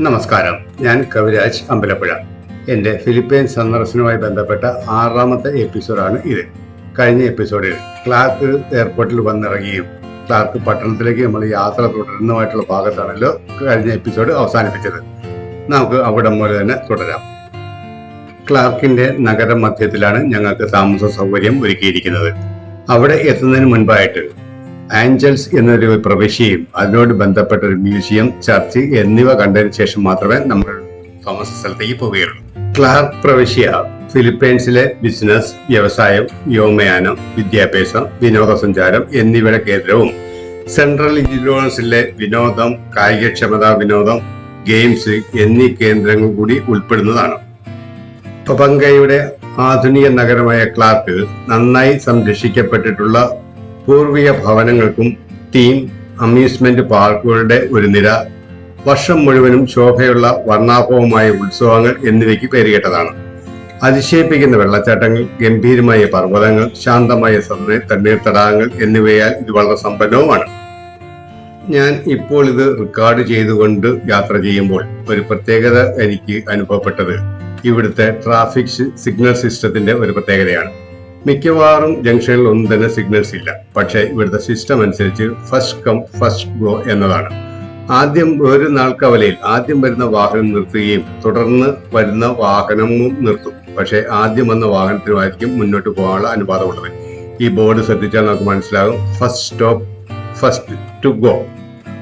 നമസ്കാരം. ഞാൻ കവിരാജ് അമ്പലപ്പുഴ. എന്റെ ഫിലിപ്പീൻ സന്ദർശനവുമായി ബന്ധപ്പെട്ട ആറാമത്തെ എപ്പിസോഡാണ് ഇത്. കഴിഞ്ഞ എപ്പിസോഡിൽ ക്ലാർക്ക് എയർപോർട്ടിൽ വന്നിറങ്ങിയും ക്ലാർക്ക് പട്ടണത്തിലേക്ക് നമ്മൾ യാത്ര തുടരുന്നതുമായിട്ടുള്ള ഭാഗത്താണല്ലോ കഴിഞ്ഞ എപ്പിസോഡ് അവസാനിപ്പിച്ചത്. നമുക്ക് അവിടെ മുതൽ തന്നെ തുടരാം. ക്ലാർക്കിന്റെ നഗര മധ്യത്തിലാണ് ഞങ്ങൾക്ക് താമസ സൗകര്യം ഒരുക്കിയിരിക്കുന്നത്. അവിടെ എത്തുന്നതിന് മുൻപായിട്ട് ആഞ്ചൽസ് എന്നൊരു പ്രവിശ്യയും അതിനോട് ബന്ധപ്പെട്ട ഒരു മ്യൂസിയം ചർച്ച് എന്നിവ കണ്ടതിന് ശേഷം മാത്രമേ നമ്മൾ തോമസ് സ്ഥലത്തേക്ക് പോവുകയുള്ളൂ. ക്ലാർക്ക് പ്രവിശ്യ ഫിലിപ്പൈൻസിലെ ബിസിനസ് വ്യവസായം വ്യോമയാനം വിദ്യാഭ്യാസം വിനോദസഞ്ചാരം എന്നിവയുടെ കേന്ദ്രവും സെൻട്രൽ ഇല്ലിനോസിലെ വിനോദം കായികക്ഷമതാ വിനോദം ഗെയിംസ് എന്നീ കേന്ദ്രങ്ങൾ കൂടി ഉൾപ്പെടുന്നതാണ്. പപങ്കയുടെ ആധുനിക നഗരമായ ക്ലാർക്ക് നന്നായി സംരക്ഷിക്കപ്പെട്ടിട്ടുള്ള പൂർവിക ഭവനങ്ങൾക്കും തീം അമ്യൂസ്മെന്റ് പാർക്കുകളുടെ ഒരു നിര വർഷം മുഴുവനും ശോഭയുള്ള വർണാഭവുമായ ഉത്സവങ്ങൾ എന്നിവയ്ക്ക് പേരുകേട്ടതാണ്. അതിശയിപ്പിക്കുന്ന വെള്ളച്ചാട്ടങ്ങൾ ഗംഭീരമായ പർവതങ്ങൾ ശാന്തമായ സന്ദ- തണ്ണീർത്തടാകങ്ങൾ എന്നിവയാൽ ഇത് വളരെ സമ്പന്നവുമാണ്. ഞാൻ ഇപ്പോൾ ഇത് റെക്കോർഡ് ചെയ്തുകൊണ്ട് യാത്ര ചെയ്യുമ്പോൾ ഒരു പ്രത്യേകത എനിക്ക് അനുഭവപ്പെട്ടത് ഇവിടുത്തെ ട്രാഫിക് സിഗ്നൽ സിസ്റ്റത്തിന്റെ ഒരു പ്രത്യേകതയാണ്. മിക്കവാറും ജംഗ്ഷനിൽ ഒന്നും തന്നെ സിഗ്നൽസ് ഇല്ല. പക്ഷേ ഇവിടുത്തെ സിസ്റ്റം അനുസരിച്ച് ഫസ്റ്റ് കം ഫസ്റ്റ് ഗോ എന്നതാണ്. ആദ്യം ഒരു നാൾ കവലയിൽ ആദ്യം വരുന്ന വാഹനം നിർത്തുകയും തുടർന്ന് വരുന്ന വാഹനവും നിർത്തും. പക്ഷേ ആദ്യം വന്ന വാഹനത്തിനുമായിരിക്കും മുന്നോട്ട് പോകാനുള്ള അനുപാതമുള്ളത് ഈ ബോർഡ് ശ്രദ്ധിച്ചാൽ നമുക്ക് മനസ്സിലാകും. First stop first to go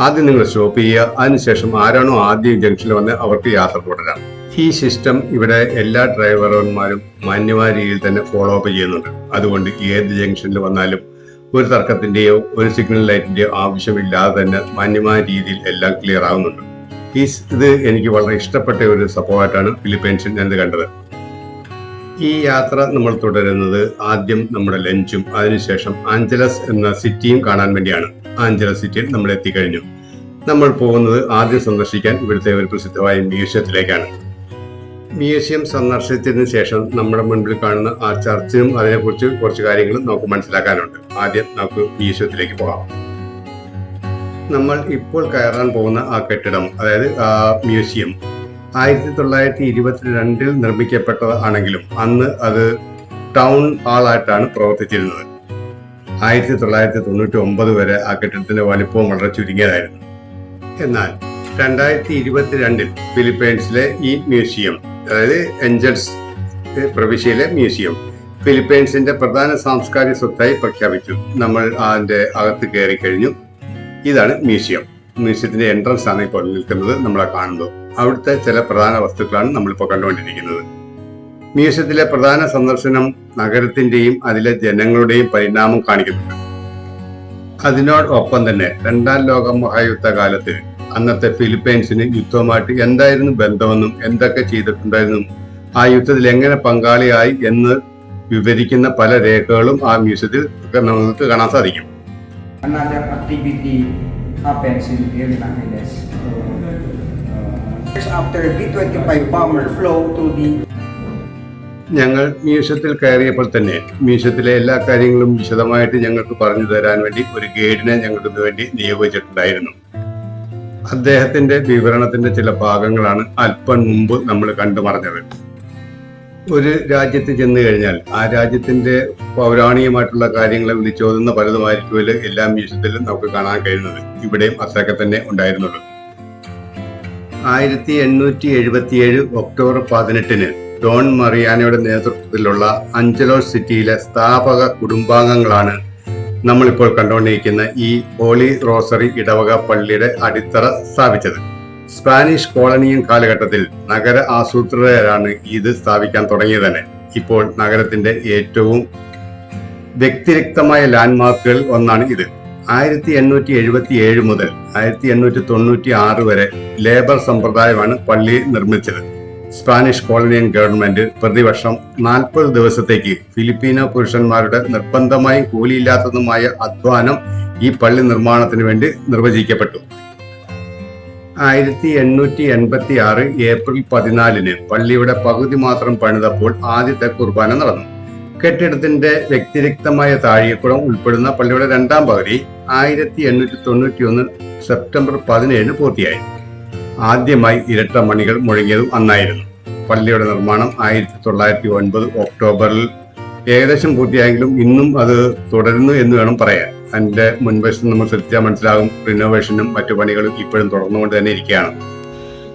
ആദ്യം നിങ്ങൾ സ്റ്റോപ്പ് ചെയ്യുക. അതിനുശേഷം ആരാണോ ആദ്യം ജംഗ്ഷനിൽ വന്ന് അവർക്ക് യാത്ര തുടരാം. ഈ സിസ്റ്റം ഇവിടെ എല്ലാ ഡ്രൈവർമാരും മാന്യമായ രീതിയിൽ തന്നെ ഫോളോ അപ്പ് ചെയ്യുന്നുണ്ട്. അതുകൊണ്ട് ഏത് ജംഗ്ഷനിൽ വന്നാലും ഒരു തർക്കത്തിന്റെയോ ഒരു സിഗ്നൽ ലൈറ്റിന്റെയോ ആവശ്യമില്ലാതെ തന്നെ മാന്യമായ രീതിയിൽ എല്ലാം ക്ലിയർ ആവുന്നുണ്ട്. ഈ ഇത് എനിക്ക് വളരെ ഇഷ്ടപ്പെട്ട ഒരു സംഭവമായിട്ടാണ് ഫിലിപ്പൈൻസിൽ ഞാൻ കണ്ടത്. ഈ യാത്ര നമ്മൾ തുടരുന്നത് ആദ്യം നമ്മുടെ ലഞ്ചും അതിനുശേഷം ആഞ്ചലസ് എന്ന സിറ്റിയും കാണാൻ വേണ്ടിയാണ്. ആഞ്ചലസ് സിറ്റിയിൽ നമ്മൾ എത്തിക്കഴിഞ്ഞു. നമ്മൾ പോകുന്നത് ആദ്യം സന്ദർശിക്കാൻ ഇവിടുത്തെ ഒരു പ്രസിദ്ധമായ മ്യൂസിയത്തിലേക്കാണ്. മ്യൂസിയം സന്ദർശിച്ചതിന് ശേഷം നമ്മുടെ മുൻപിൽ കാണുന്ന ആ ചർച്ചിനും അതിനെക്കുറിച്ച് കുറച്ച് കാര്യങ്ങൾ നമുക്ക് മനസ്സിലാക്കാനുണ്ട്. ആദ്യം നമുക്ക് മ്യൂസിയത്തിലേക്ക് പോകാം. നമ്മൾ ഇപ്പോൾ കയറാൻ പോകുന്ന ആ കെട്ടിടം അതായത് ആ മ്യൂസിയം ആയിരത്തി തൊള്ളായിരത്തി ഇരുപത്തിരണ്ടിൽ നിർമ്മിക്കപ്പെട്ടതാണെങ്കിലും അന്ന് അത് ടൗൺ ഹാളായിട്ടാണ് പ്രവർത്തിച്ചിരുന്നത്. ആയിരത്തി തൊള്ളായിരത്തി തൊണ്ണൂറ്റി ഒമ്പത് വരെ ആ കെട്ടിടത്തിന്റെ വലിപ്പവും വളരെ ചുരുങ്ങിയതായിരുന്നു. എന്നാൽ രണ്ടായിരത്തി ഇരുപത്തിരണ്ടിൽ ഫിലിപ്പൈൻസിലെ ഈ മ്യൂസിയം അതായത് എഞ്ചൽസ് പ്രവിശ്യയിലെ മ്യൂസിയം ഫിലിപ്പൈൻസിന്റെ പ്രധാന സാംസ്കാരിക സ്വത്തായി പ്രഖ്യാപിച്ചു. നമ്മൾ അതിന്റെ അകത്ത് കയറി കഴിഞ്ഞു. ഇതാണ് മ്യൂസിയം. മ്യൂസിയത്തിന്റെ എൻട്രൻസ് ആണ് ഇപ്പോൾ നിൽക്കുന്നത് നമ്മളെ കാണുന്നു അവിടുത്തെ ചില പ്രധാന വസ്തുക്കളാണ് നമ്മളിപ്പോൾ കണ്ടുകൊണ്ടിരിക്കുന്നത്. മ്യൂസിയത്തിലെ പ്രധാന സന്ദർശനം നഗരത്തിന്റെയും അതിലെ ജനങ്ങളുടെയും പരിണാമം കാണിക്കുന്നുണ്ട്. അതിനോടൊപ്പം തന്നെ രണ്ടാം ലോക മഹായുദ്ധ കാലത്ത് അന്നത്തെ ഫിലിപ്പൈൻസിന് യുദ്ധവുമായിട്ട് എന്തായിരുന്നു ബന്ധമെന്നും എന്തൊക്കെ ചെയ്തിട്ടുണ്ടായിരുന്നു ആ യുദ്ധത്തിൽ എങ്ങനെ പങ്കാളിയായി എന്ന് വിവരിക്കുന്ന പല രേഖകളും ആ മ്യൂസിയത്തിൽ നമുക്ക് കാണാൻ സാധിക്കും another activity happens in Erin Angeles. So, uh, after B-25 bomber flow to the ഞങ്ങൾ മ്യൂസിയത്തിൽ കയറിയപ്പോൾ തന്നെ മ്യൂസിയത്തിലെ എല്ലാ കാര്യങ്ങളും വിശദമായിട്ട് ഞങ്ങൾക്ക് പറഞ്ഞു തരാൻ വേണ്ടി ഒരു ഗൈഡിനെ ഞങ്ങൾക്ക് വേണ്ടി നിയോഗിച്ചിട്ടുണ്ടായിരുന്നു അദ്ദേഹത്തിന്റെ വിവരണത്തിന്റെ ചില ഭാഗങ്ങളാണ് അല്പം മുമ്പ് നമ്മൾ കണ്ടു മറഞ്ഞത്. ഒരു രാജ്യത്ത് ചെന്ന് കഴിഞ്ഞാൽ ആ രാജ്യത്തിന്റെ പൗരാണികമായിട്ടുള്ള കാര്യങ്ങളെ വിളിച്ചോതുന്ന പലതുമായിരിക്കുമല്ലോ എല്ലാ മ്യൂസിയത്തിലും നമുക്ക് കാണാൻ കഴിയുന്നത്. ഇവിടെയും അത്രയൊക്കെ തന്നെ ഉണ്ടായിരുന്നുള്ളൂ. ആയിരത്തി എണ്ണൂറ്റി എഴുപത്തിയേഴ് ഒക്ടോബർ പതിനെട്ടിന് ഡോൺ മറിയാനയുടെ നേതൃത്വത്തിലുള്ള അഞ്ചലോ സിറ്റിയിലെ സ്ഥാപക കുടുംബാംഗങ്ങളാണ് നമ്മളിപ്പോൾ കണ്ടുകൊണ്ടിരിക്കുന്ന ഈ ഹോളി റോസറി ഇടവക പള്ളിയുടെ അടിത്തറ സ്ഥാപിച്ചത്. സ്പാനിഷ് കോളനിയൻ കാലഘട്ടത്തിൽ നഗര ആസൂത്രിതരാണ് ഇത് സ്ഥാപിക്കാൻ തുടങ്ങിയത് തന്നെ ഇപ്പോൾ നഗരത്തിന്റെ ഏറ്റവും വ്യക്തിരക്തമായ ലാൻഡ്മാർക്കുകൾ ഒന്നാണ് ഇത്. ആയിരത്തി എണ്ണൂറ്റി എഴുപത്തി ഏഴ് മുതൽ ആയിരത്തി എണ്ണൂറ്റി തൊണ്ണൂറ്റി ആറ് വരെ ലേബർ സമ്പ്രദായമാണ് പള്ളി നിർമ്മിച്ചത്. സ്പാനിഷ് കോളനിയൻ ഗവൺമെന്റ് പ്രതിവർഷം നാൽപ്പത് ദിവസത്തേക്ക് ഫിലിപ്പീനോ പുരുഷന്മാരുടെ നിർബന്ധമായും കൂലിയില്ലാത്തതുമായ അധ്വാനം ഈ പള്ളി നിർമ്മാണത്തിന് വേണ്ടി നിർവചിക്കപ്പെട്ടു. ആയിരത്തി എണ്ണൂറ്റി എൺപത്തി ആറ് ഏപ്രിൽ പതിനാലിന് പള്ളിയുടെ പകുതി മാത്രം പണിതപ്പോൾ ആദ്യത്തെ കുർബാന നടന്നു. കെട്ടിടത്തിന്റെ വ്യക്തിരക്തമായ താഴെക്കുളം ഉൾപ്പെടുന്ന പള്ളിയുടെ രണ്ടാം പകുതി ആയിരത്തി എണ്ണൂറ്റി തൊണ്ണൂറ്റി ഒന്ന് സെപ്റ്റംബർ പതിനേഴിന് പൂർത്തിയായി. ആദ്യമായി ഇരട്ട മണികൾ മുഴങ്ങിയതും അന്നായിരുന്നു. പള്ളിയുടെ നിർമ്മാണം ആയിരത്തി തൊള്ളായിരത്തി ഒൻപത് ഒക്ടോബറിൽ ഏകദേശം പൂർത്തിയായെങ്കിലും ഇന്നും അത് തുടരുന്നു എന്ന് വേണം പറയാൻ. അതിന്റെ മുൻവശം നമ്മൾ ശ്രദ്ധിച്ചാൽ മനസ്സിലാകും റിനോവേഷനും മറ്റു പണികളും ഇപ്പോഴും തുടർന്നുകൊണ്ട് തന്നെ ഇരിക്കുകയാണ്.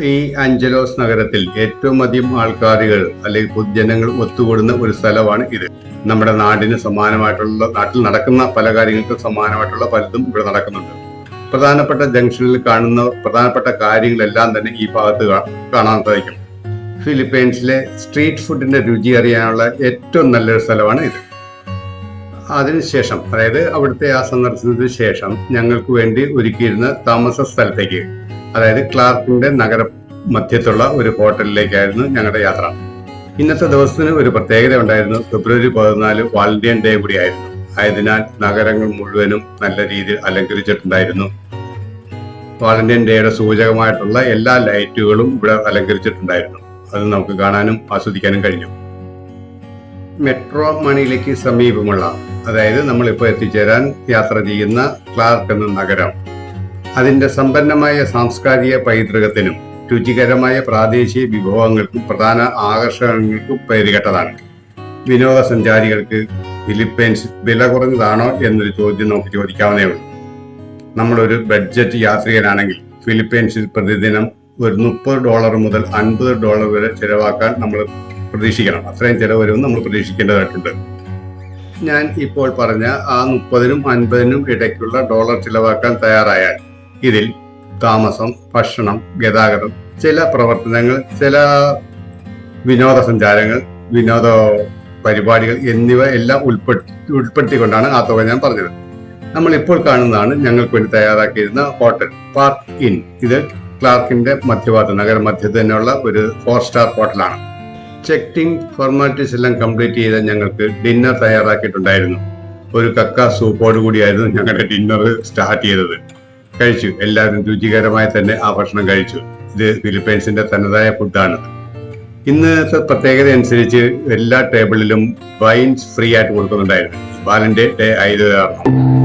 ഈ അഞ്ചലോസ് നഗരത്തിൽ ഏറ്റവും അധികം ആൾക്കാരുകൾ അല്ലെങ്കിൽ പൊതുജനങ്ങൾ ഒത്തുകൂടുന്ന ഒരു സ്ഥലമാണ് ഇത്. നമ്മുടെ നാടിന് സമാനമായിട്ടുള്ള നാട്ടിൽ നടക്കുന്ന പല കാര്യങ്ങൾക്കും സമാനമായിട്ടുള്ള പലതും ഇവിടെ നടക്കുന്നുണ്ട്. പ്രധാനപ്പെട്ട ജംഗ്ഷനിൽ കാണുന്ന പ്രധാനപ്പെട്ട കാര്യങ്ങളെല്ലാം തന്നെ ഈ ഭാഗത്ത് കാണാൻ സാധിക്കും. ഫിലിപ്പൈൻസിലെ സ്ട്രീറ്റ് ഫുഡിന്റെ രുചി അറിയാനുള്ള ഏറ്റവും നല്ലൊരു സ്ഥലമാണ് ഇത്. അതിനുശേഷം അതായത് അവിടുത്തെ ആ സന്ദർശനത്തിന് ശേഷം ഞങ്ങൾക്ക് വേണ്ടി ഒരുക്കിയിരുന്ന താമസ സ്ഥലത്തേക്ക് അതായത് ക്ലാർക്കിന്റെ നഗര മധ്യത്തുള്ള ഒരു ഹോട്ടലിലേക്കായിരുന്നു ഞങ്ങളുടെ യാത്ര. ഇന്നത്തെ ദിവസത്തിന് ഒരു പ്രത്യേകത ഉണ്ടായിരുന്നു. ഫെബ്രുവരി പതിനാല് വാലന്റൈൻ ഡേ കൂടിയായിരുന്നു ആയതിനാൽ നഗരങ്ങൾ മുഴുവനും നല്ല രീതിയിൽ അലങ്കരിച്ചിട്ടുണ്ടായിരുന്നു. വാലന്റൈൻ ഡേയുടെ സൂചകമായിട്ടുള്ള എല്ലാ ലൈറ്റുകളും ഇവിടെ അലങ്കരിച്ചിട്ടുണ്ടായിരുന്നു. അത് നമുക്ക് കാണാനും ആസ്വദിക്കാനും കഴിഞ്ഞു. മെട്രോ മണിയിലേക്ക് സമീപമുള്ള അതായത് നമ്മളിപ്പോൾ എത്തിച്ചേരാൻ യാത്ര ചെയ്യുന്ന ക്ലാർക്ക് എന്ന നഗരം അതിന്റെ സമ്പന്നമായ സാംസ്കാരിക പൈതൃകത്തിനും രുചികരമായ പ്രാദേശിക വിഭവങ്ങൾക്കും പ്രധാന ആകർഷണങ്ങൾക്കും പേരുകെട്ടതാണ്. വിനോദസഞ്ചാരികൾക്ക് ഫിലിപ്പൈൻസ് വില കുറഞ്ഞതാണോ എന്നൊരു ചോദ്യം നമുക്ക് ചോദിക്കാവുന്നേ ഉള്ളൂ. നമ്മളൊരു ബഡ്ജറ്റ് യാത്രികനാണെങ്കിൽ ഫിലിപ്പൈൻസിൽ പ്രതിദിനം ഒരു മുപ്പത് ഡോളർ മുതൽ അൻപത് ഡോളർ വരെ ചിലവാക്കാൻ നമ്മൾ പ്രതീക്ഷിക്കണം. അത്രയും ചിലവ് വരുമെന്ന് നമ്മൾ പ്രതീക്ഷിക്കേണ്ടതായിട്ടുണ്ട്. ഞാൻ ഇപ്പോൾ പറഞ്ഞ ആ മുപ്പതിനും അൻപതിനും ഇടയ്ക്കുള്ള ഡോളർ ചിലവാക്കാൻ തയ്യാറായാൽ ഇതിൽ താമസം ഭക്ഷണം ഗതാഗതം ചില പ്രവർത്തനങ്ങൾ ചില വിനോദസഞ്ചാരങ്ങൾ വിനോദ പരിപാടികൾ എന്നിവ എല്ലാം ഉൾപ്പെടുത്തി ഉൾപ്പെടുത്തിക്കൊണ്ടാണ് ആ തുക ഞാൻ പറഞ്ഞത്. നമ്മൾ ഇപ്പോൾ കാണുന്നതാണ് ഞങ്ങൾക്ക് വേണ്ടി തയ്യാറാക്കിയിരുന്ന ഹോട്ടൽ പാർക്ക് ഇൻ. ഇത് ക്ലാർക്കിന്റെ മധ്യഭാഗത്ത് നഗര മധ്യത്ത് തന്നെയുള്ള ഒരു ഫോർ സ്റ്റാർ ഹോട്ടലാണ് ചെക്ക് ഇൻ ഫോർമാലിറ്റീസ് എല്ലാം കംപ്ലീറ്റ് ചെയ്ത് ഞങ്ങൾക്ക് ഡിന്നർ തയ്യാറാക്കിയിട്ടുണ്ടായിരുന്നു. ഒരു കക്ക സൂപ്പോട് കൂടിയായിരുന്നു ഞങ്ങളുടെ ഡിന്നർ സ്റ്റാർട്ട് ചെയ്തത്. കഴിച്ചു. എല്ലാവരും രുചികരമായി തന്നെ ആ ഭക്ഷണം കഴിച്ചു. ഇത് ഫിലിപ്പൈൻസിന്റെ തനതായ ഫുഡാണ് ഇന്നത്തെ പ്രത്യേകത അനുസരിച്ച് എല്ലാ ടേബിളിലും വൈൻസ് ഫ്രീ ആയിട്ട് കൊടുക്കുന്നുണ്ടായിരുന്നു. ബാലന്റെ ഡേ ആയത് കാരണം.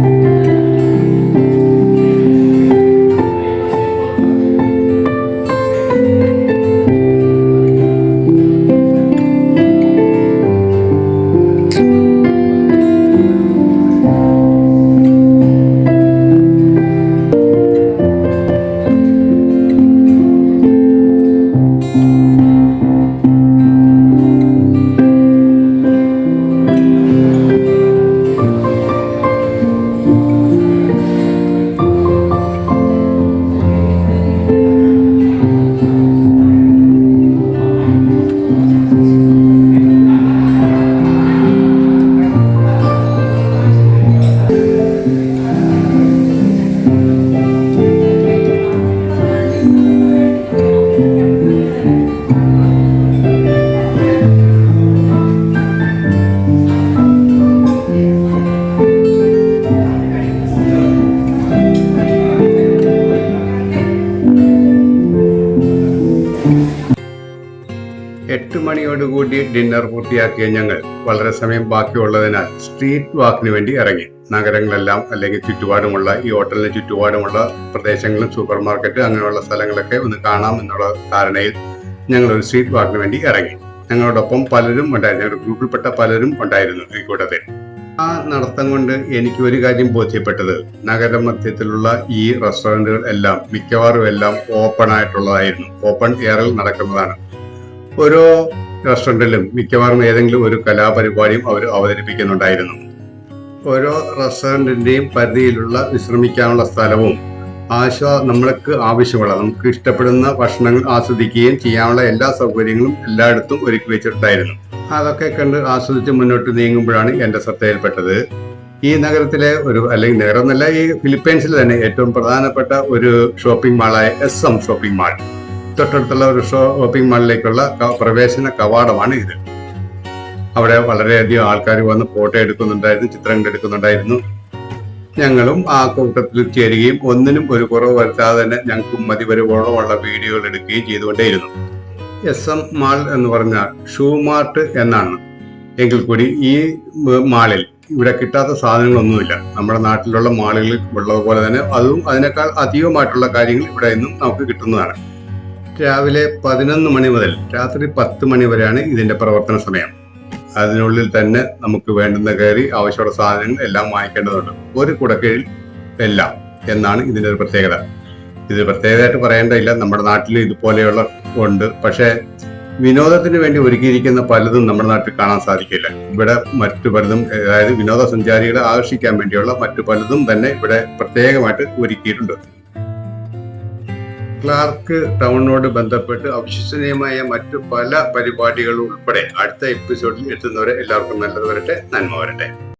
മണിയോടുകൂടി ഡിന്നർ പൂർത്തിയാക്കിയ ഞങ്ങൾ വളരെ സമയം ബാക്കിയുള്ളതിനാൽ സ്ട്രീറ്റ് വാക്കിന് വേണ്ടി ഇറങ്ങി. നഗരങ്ങളെല്ലാം അല്ലെങ്കിൽ ചുറ്റുപാടുമുള്ള ഈ ഹോട്ടലിന് ചുറ്റുപാടുമുള്ള പ്രദേശങ്ങളും സൂപ്പർ മാർക്കറ്റ് അങ്ങനെയുള്ള സ്ഥലങ്ങളൊക്കെ ഒന്ന് കാണാം എന്നുള്ള ധാരണയിൽ ഞങ്ങൾ ഒരു സ്ട്രീറ്റ് വാക്കിന് വേണ്ടി ഇറങ്ങി. ഞങ്ങളോടൊപ്പം പലരും ഉണ്ടായിരുന്നു. ഞങ്ങളുടെ ഗ്രൂപ്പിൽപ്പെട്ട പലരും ഉണ്ടായിരുന്നു ഈ കൂട്ടത്തിൽ. ആ നടത്തം കൊണ്ട് എനിക്ക് ഒരു കാര്യം ബോധ്യപ്പെട്ടത്. നഗരമധ്യത്തിലുള്ള ഈ റെസ്റ്റോറന്റുകൾ എല്ലാം മിക്കവാറും എല്ലാം ഓപ്പൺ ആയിട്ടുള്ളതായിരുന്നു. ഓപ്പൺ എയറിൽ നടക്കുന്നതാണ്. ഓരോ റെസ്റ്റോറന്റിലും മിക്കവാറും ഏതെങ്കിലും ഒരു കലാപരിപാടിയും അവർ അവതരിപ്പിക്കുന്നുണ്ടായിരുന്നു. ഓരോ റെസ്റ്റോറന്റിന്റെയും പരിധിയിലുള്ള വിശ്രമിക്കാനുള്ള സ്ഥലവും ആശ്വാ നമ്മൾക്ക് ആവശ്യമുള്ള നമുക്ക് ഇഷ്ടപ്പെടുന്ന ഭക്ഷണങ്ങൾ ആസ്വദിക്കുകയും ചെയ്യാനുള്ള എല്ലാ സൗകര്യങ്ങളും എല്ലായിടത്തും ഒരുക്കി വെച്ചിട്ടുണ്ടായിരുന്നു. അതൊക്കെ കണ്ട് ആസ്വദിച്ച് മുന്നോട്ട് നീങ്ങുമ്പോഴാണ് എന്റെ ശ്രദ്ധയിൽപ്പെട്ടത്. ഈ നഗരത്തിലെ ഒരു അല്ലെങ്കിൽ നഗരം എന്നല്ല ഈ ഫിലിപ്പൈൻസിൽ തന്നെ ഏറ്റവും പ്രധാനപ്പെട്ട ഒരു ഷോപ്പിംഗ് മാളായ എസ് എം ഷോപ്പിംഗ് മാൾ. തൊട്ടടുത്തുള്ള ഒരു ഷോപ്പിംഗ് മാളിലേക്കുള്ള പ്രവേശന കവാടമാണ് ഇത്. അവിടെ വളരെയധികം ആൾക്കാർ വന്ന് ഫോട്ടോ എടുക്കുന്നുണ്ടായിരുന്നു ചിത്രങ്ങൾ എടുക്കുന്നുണ്ടായിരുന്നു. ഞങ്ങളും ആ കൂട്ടത്തിൽ ചേരുകയും ഒന്നിനും ഒരു കുറവ് വരുത്താതെ തന്നെ ഞങ്ങൾക്ക് മതി വരുവോളമുള്ള വീഡിയോകൾ എടുക്കുകയും ചെയ്തുകൊണ്ടേയിരുന്നു. എസ് എം മാൾ എന്ന് പറഞ്ഞാൽ ഷൂ മാർട്ട് എന്നാണ്. എങ്കിൽ കൂടി ഈ മാളിൽ ഇവിടെ കിട്ടാത്ത സാധനങ്ങളൊന്നുമില്ല. നമ്മുടെ നാട്ടിലുള്ള മാളുകളിൽ ഉള്ളതുപോലെ തന്നെ അതും അതിനേക്കാൾ അധികമായിട്ടുള്ള കാര്യങ്ങൾ ഇവിടെ നിന്നും നമുക്ക് കിട്ടുന്നതാണ്. രാവിലെ പതിനൊന്ന് മണി മുതൽ രാത്രി പത്ത് മണി വരെയാണ് ഇതിന്റെ പ്രവർത്തന സമയം. അതിനുള്ളിൽ തന്നെ നമുക്ക് വേണ്ടുന്ന കയറി ആവശ്യമുള്ള സാധനങ്ങൾ എല്ലാം വാങ്ങിക്കേണ്ടതുണ്ട്. ഒരു കുടക്കീഴിൽ എല്ലാം എന്നാണ് ഇതിന്റെ ഒരു പ്രത്യേകത. ഇത് പ്രത്യേകമായിട്ട് പറയേണ്ടതില്ല. നമ്മുടെ നാട്ടിൽ ഇതുപോലെയുള്ള ഉണ്ട്. പക്ഷേ വിനോദത്തിന് വേണ്ടി ഒരുക്കിയിരിക്കുന്ന പലതും നമ്മുടെ നാട്ടിൽ കാണാൻ സാധിക്കില്ല. ഇവിടെ മറ്റു പലതും അതായത് വിനോദസഞ്ചാരികളെ ആകർഷിക്കാൻ വേണ്ടിയുള്ള മറ്റു പലതും തന്നെ ഇവിടെ പ്രത്യേകമായിട്ട് ഒരുക്കിയിട്ടുണ്ട്. ക്ലാർക്ക് ടൗണിനോട് ബന്ധപ്പെട്ട് അവിശ്വസനീയമായ മറ്റു പല പരിപാടികളും ഉൾപ്പെടെ അടുത്ത എപ്പിസോഡിൽ എത്തുന്നവരെ എല്ലാവർക്കും നല്ലത് വരട്ടെ. നന്മ വരട്ടെ.